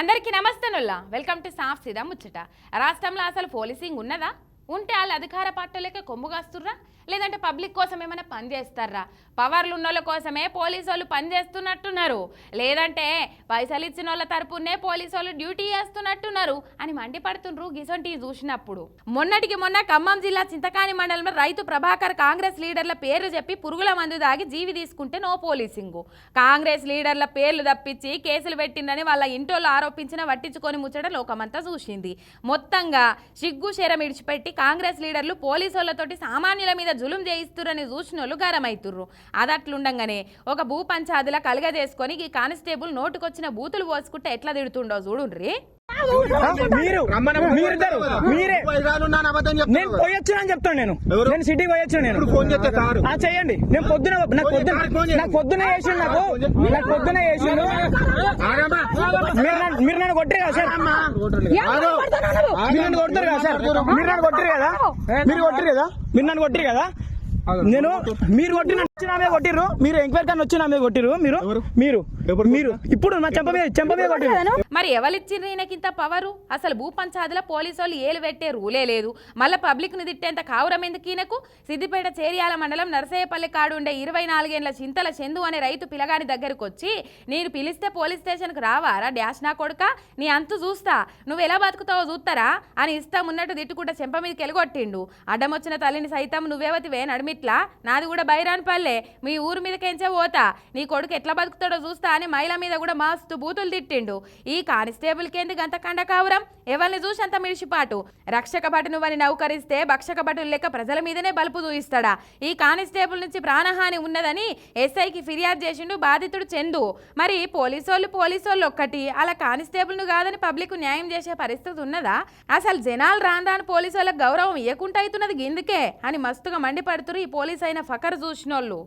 అందరికీ నమస్తేనుల్లా welcome to సాఫ్ సీదా ముచ్చట. రాష్ట్రంలో అసలు పోలీసింగ్ ఉన్నదా? ఉంటే వాళ్ళు అధికార పార్టీలకే కొమ్ముకొస్తుర్రా లేదంటే పబ్లిక్ కోసం ఏమైనా పనిచేస్తారా పవర్లు ఉన్న వాళ్ళ కోసమే పోలీసు వాళ్ళు పనిచేస్తున్నట్టున్నారు లేదంటే పైసలు ఇచ్చిన వాళ్ళ తరపునే పోలీసు వాళ్ళు డ్యూటీ చేస్తున్నట్టున్నారు అని మండిపడుతుండ్రు గిసొంటి చూసినప్పుడు. మొన్నటికి మొన్న ఖమ్మం జిల్లా చింతకాని మండలంలో రైతు ప్రభాకర్ కాంగ్రెస్ లీడర్ల పేర్లు చెప్పి పురుగుల మందు దాగి జీవి తీసుకుంటే నో పోలీసింగు. కాంగ్రెస్ లీడర్ల పేర్లు తప్పించి కేసులు పెట్టిందని వాళ్ళ ఇంటోళ్ళు ఆరోపించిన పట్టించుకొని ముచ్చట లోకమంతా చూసింది. మొత్తంగా సిగ్గు శరం ఇడిచిపెట్టి కాంగ్రెస్ లీడర్లు పోలీసు వాళ్ళతోటి సామాన్యుల మీద జులుం చేయిస్తురని చూసిన వాళ్ళు గరమైతుర్రు. అది అట్లుండంగానే ఒక భూ పంచాదుల కలగజేసుకొని ఈ కానిస్టేబుల్ నోటుకొచ్చిన బూతులు పోసుకుంటే ఎట్లా తిడుతుండో చూడుండ్రీ? మీరు మీరిద్దరు మీరే నేను పోయొచ్చు అని చెప్తాను నేను? నేను సిటీకి పోయొచ్చు నేను. ఫోన్ చేస్తే చెయ్యండి నేను పొద్దున నాకు పొద్దున చేయండి. నాకు పొద్దున చేసిండు నాకు. నాకు పొద్దున చేసిండు. మీరు నన్ను- కొట్టారు కదా సార్? మీరు నన్ను కొడతారు కదా సార్? మీరు నన్ను కొట్టారు కదా? మీరు కొట్టారు కదా? మీరు నన్ను కొట్టారు కదా? నేను మీరు కొట్టిన వచ్చిన మీద కొట్టిర్రు? మీరు ఎంక్వైరీ కానీ వచ్చిన మీద కొట్టిర్రు? మీరు? ఎవరు? మీరు? మీరు? ఇప్పుడు నా చెంప మీద చెంప మీద కొట్టిర్రు. మరి ఎవరిచ్చిండ్రు ఈయనకింత పవరు అసలు భూ పంచాదుల పోలీసు వాళ్ళు ఏలు పెట్టే రూలే లేదు. మళ్ళీ పబ్లిక్ని తిట్టేంత కావురం ఎందుకు ఈయనకు? సిద్దిపేట చేరియాల మండలం నరసయ్యపల్లి కాడు ఉండే ఇరవై నాలుగేళ్ళ చింతల చందు అనే రైతు పిల్లగాని దగ్గరకు వచ్చి నేను పిలిస్తే పోలీస్ స్టేషన్కి రావారా? డాష్ నా కొడుక? నీ అంతు చూస్తా. నువ్వు ఎలా బతుకుతావో చూస్తారా అని ఇష్టం ఉన్నట్టు తిట్టుకుంటా చెంప మీదకి ఎలుగొట్టిండు. అడ్డమొచ్చిన తల్లిని సైతం నువ్వేవతివే నడిమిట్లా? నాది కూడా బైరాన్ పల్లె మీ ఊరు మీదకెంచే పోతా? నీ కొడుకు ఎట్లా బతుకుతాడో చూస్తా అని మహిళ మీద కూడా మస్తు బూతులు తిట్టిండు. ఈ కానిస్టేబుల్ కేంది గంత కండ కావురం ఎవరిని చూసి అంత మిడిచిపాటు రక్షక భటు నువ్వని నౌకరిస్తే భక్షక భటులు లెక్క ప్రజల మీదనే బలుపు చూయిస్తాడా ఈ కానిస్టేబుల్ నుంచి ప్రాణహాని ఉన్నదని ఎస్ఐకి ఫిర్యాదు చేసిండు బాధితుడు చందు. మరి పోలీసోళ్ళు పోలీసోళ్ళు ఒక్కటి అలా కానిస్టేబుల్ను కాదని పబ్లిక్ న్యాయం చేసే పరిస్థితి ఉన్నదా? అసలు జనాలు రాను రాను పోలీసు వాళ్ళకి గౌరవం ఇవ్వకుండా అవుతున్నది గిందుకే అని మస్తుగా మండిపడుతురు ఈ పోలీస్ అయిన ఫకర్ చూసినోళ్ళు.